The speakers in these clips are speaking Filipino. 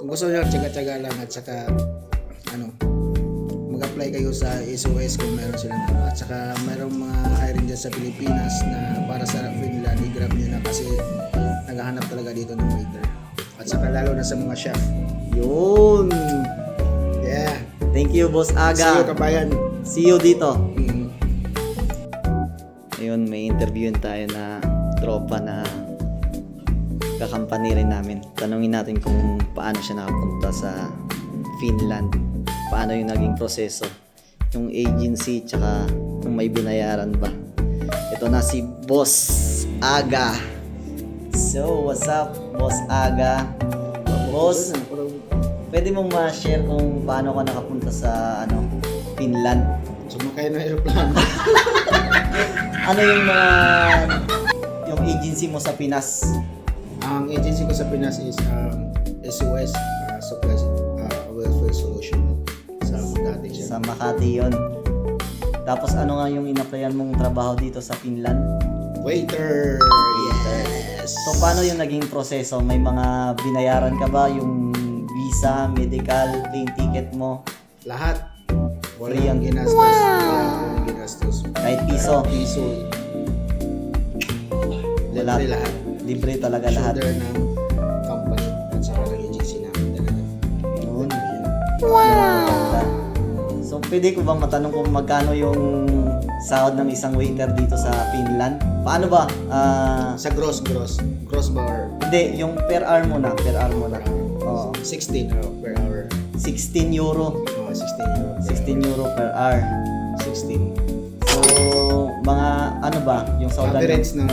kung gusto niyo, tsaga-tsaga lang at saka, ano, mag-apply kayo sa SOS kung meron silang ano. At saka mayroong mga hiring dyan sa Pilipinas na para sa Finland, i-grab nyo na kasi naghahanap talaga dito ng waiter. At saka lalo na sa mga chef. Yun. Yeah. Thank you, Boss See you, Aga. kabayan. See you dito. Mm. Ayun, may interviewin tayo na tropa na kakampani rin namin. Tanungin natin kung paano siya nakapunta sa Finland. Paano yung naging proseso. Yung agency, tsaka kung may binayaran ba. Ito na si Boss Aga. So, what's up, Boss Aga? Boss, pwede mong ma-share kung paano ka nakapunta sa ano Finland? Sumakay ng aeroplano. Ano yung mga yung agency mo sa Pinas? Ang agency ko sa Pinas is um, SOS, uh, Supply uh, Welfare Solution sa Makati siya. Sa Makati yon. Tapos ano nga yung in-applyan mong trabaho dito sa Finland? Waiter! Yes! So paano yung naging proseso? May mga binayaran ka ba? Yung visa, medical, plane ticket mo? Lahat. Free Walang ang- ginastos. Walang ginastos. Kahit piso? Piso. Wala. Lahat. Libre talaga lahat. Shoulder ng company at saka ng agency namin talaga. Yun. Wow! So pwede ko bang matanong kung magkano yung sahod ng isang waiter dito sa Finland? Paano ba? Ah, Sa gross, gross. Gross bar. hindi, yung per hour mo na. Per hour mo na. Oo. 16 euro per hour. 16 euro. Oh, 16 euro. per 16 euro per hour. hour. 16. So, mga ano ba? Yung sahod Average ng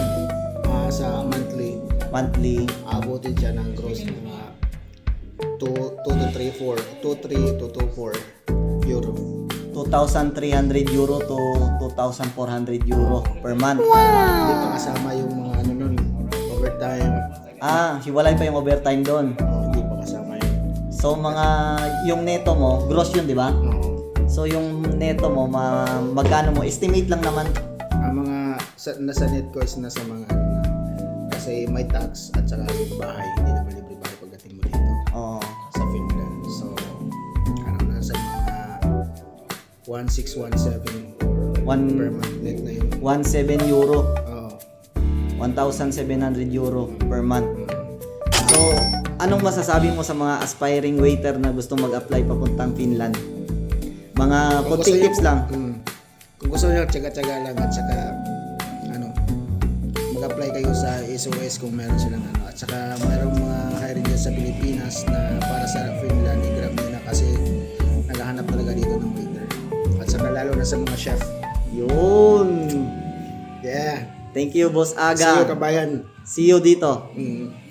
ah, sa monthly, abutin siya ng gross ng mga 2, 2 to 3, 4. 2, 3 to 2, 4 euro. 2,300 euro to 2,400 euro per month. Hindi pa kasama yung mga ano nun, overtime. Ah, hiwalay pa yung overtime doon. Oh, hindi pa kasama yun. So, mga yung neto mo, gross yun, di ba? Oo. So, yung neto mo, ma magkano mo? Estimate lang naman. ang mga sa, nasa net ko is nasa mga na kasi may tax at saka yung bahay hindi naman libre bahay pagdating mo dito Oo. sa Finland so ano nasa mga 1617 or One- per month net na yun 1,7 euro. oo 1,700 euro per month. Mm. So, anong masasabi mo sa mga aspiring waiter na gusto mag-apply papuntang Finland? Mga Kung gusto tips niyo- lang. mm, kung gusto niyo tsaga-tsaga lang at saka mag-apply kayo sa SOS kung meron silang ano at saka mayroong mga hiring dyan sa Pilipinas na para sa Finland i-grab nyo na kasi naghahanap talaga dito ng waiter at saka lalo na sa mga chef Yun. yeah Thank you, Boss see you Aga. kabayan See you dito. mm.